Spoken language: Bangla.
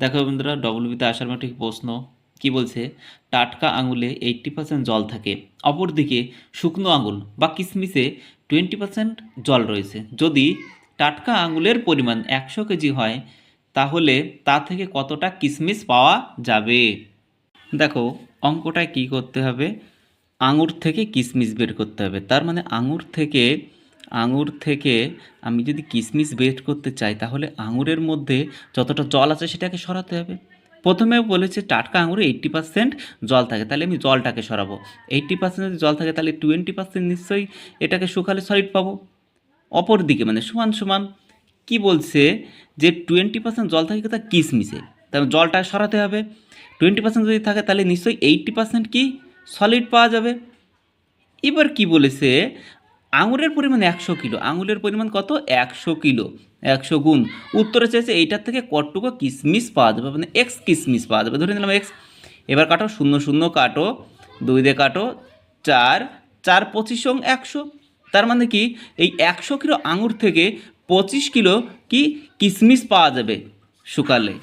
দেখো বন্ধুরা ডব্লিউবিতে আসার মাঠে প্রশ্ন। কি বলছে? টাটকা আঙুলে এইট্টি পার্সেন্ট জল থাকে, অপরদিকে শুকনো আঙুল বা কিশমিশে টোয়েন্টি পার্সেন্ট জল রয়েছে। যদি টাটকা আঙুলের পরিমাণ একশো কেজি হয়, তাহলে তা থেকে কতটা কিশমিশ পাওয়া যাবে? দেখো, অঙ্কটায় কি করতে হবে? আঙুর থেকে কিশমিশ বের করতে হবে। তার মানে আঙুর থেকে আঙুর থেকে আমি যদি কিশমিশ বের করতে চাই, তাহলে আঙুরের মধ্যে যতটা জল আছে সেটাকে সরাতে হবে। প্রথমে বলেছে টাটকা আঙুরে এইট্টি পার্সেন্ট জল থাকে, তাহলে আমি জলটাকে সরাবো। এইট্টি পার্সেন্ট যদি জল থাকে, তাহলে টোয়েন্টি পার্সেন্ট নিশ্চয়ই এটাকে শুকালে সলিড পাবো। অপর দিকে মানে সমান সমান কি বলছে যে টোয়েন্টি পার্সেন্ট জল থাকে তা কিশমিশে তাহলে জলটা সরাতে হবে। টোয়েন্টি পার্সেন্ট যদি থাকে, তাহলে নিশ্চয়ই এইট্টি পার্সেন্ট কি সলিড পাওয়া যাবে। এবার কি বলেছে আঙুরের পরিমাণ একশো কিলো। আঙুরের পরিমাণ কত? একশো কিলো। একশো গুণ। উত্তরে চেয়েছে এইটার থেকে কতটুকু কিসমিস পাওয়া যাবে? মানে এক্স কিসমিস পাওয়া যাবে। ধরে নিলাম এক্স। এবার কাটো, শূন্য শূন্য কাটো। দুই দিয়ে কাটো, চার। চার পঁচিশ সং একশো। তার মানে কি? এই একশো কিলো আঙুর থেকে পঁচিশ কিলো কি কিসমিস পাওয়া যাবে? শুকালে।